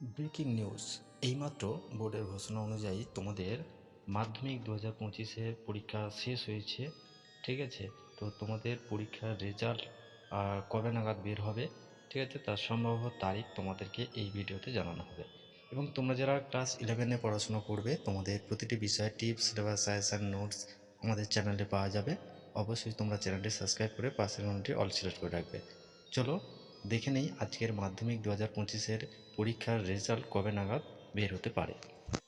Breaking news. এইমাত্র বোর্ডের ঘোষণা অনুযায়ী তোমাদের মাধ্যমিক দু হাজার পঁচিশের পরীক্ষা শেষ হয়েছে, ঠিক আছে? তো তোমাদের পরীক্ষার রেজাল্ট কবে নাগাদ বের হবে, ঠিক আছে? তার সম্ভাব্য তারিখ তোমাদেরকে এই ভিডিওতে জানানো হবে। এবং তোমরা যারা ক্লাস ইলেভেনে পড়াশোনা করবে, তোমাদের প্রতিটি বিষয়ে টিপস সিলেবাস সাজেশান নোটস আমাদের চ্যানেলে পাওয়া যাবে। অবশ্যই তোমরা চ্যানেলটি সাবস্ক্রাইব করে পাশের অল সিলেক্ট করে রাখবে। চলো দেখে নেই আজকের মাধ্যমিক দু হাজার পঁচিশের পরীক্ষার রেজাল্ট কবে নাগাদ বের হতে পারে।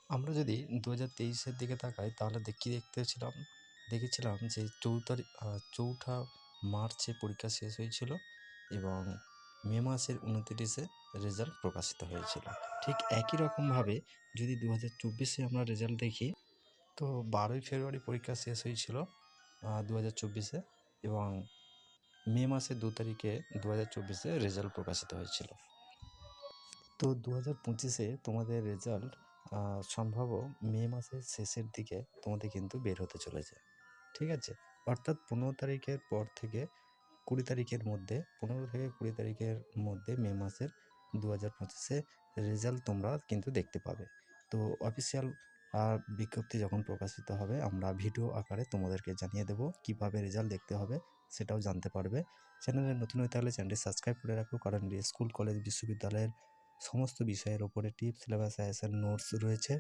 আমরা যদি দু হাজার তেইশের দিকে তাকাই, তাহলে দেখি, দেখতেছিলাম, দেখেছিলাম যে চৌতারি চৌঠা মার্চে পরীক্ষা শেষ হয়েছিল এবং মে মাসের উনতিরিশে রেজাল্ট প্রকাশিত হয়েছিল। ঠিক একই রকমভাবে যদি দু হাজার চব্বিশে আমরা রেজাল্ট দেখি, তো বারোই ফেব্রুয়ারি পরীক্ষা শেষ হয়েছিল দু হাজার চব্বিশে এবং মে মাসের দু তারিখে দু হাজার চব্বিশে রেজাল্ট প্রকাশিত হয়েছিল। তো দু হাজার পঁচিশে তোমাদের রেজাল্ট সম্ভব মে মাসের শেষের দিকে তোমাদের কিন্তু বের হতে চলেছে। ঠিক আছে? অর্থাৎ পনেরো তারিখের পর থেকে কুড়ি তারিখের মধ্যে, পনেরো থেকে কুড়ি তারিখের মধ্যে মে মাসের দু হাজার পঁচিশে রেজাল্ট তোমরা কিন্তু দেখতে পাবে। তো অফিসিয়াল বিজ্ঞপ্তি যখন প্রকাশিত হবে, আমরা ভিডিও আকারে তোমাদেরকে জানিয়ে দেব কীভাবে রেজাল্ট দেখতে হবে, সেটাও জানতে পারবে। চ্যানেলে নতুন হয়ে তাহলে চ্যানেলটি সাবস্ক্রাইব করে রাখো, কারণ স্কুল কলেজ বিশ্ববিদ্যালয়ের সমস্ত বিষয়ের ওপরে টিপস সিলেবাস সাজেশন নোটস রয়েছে।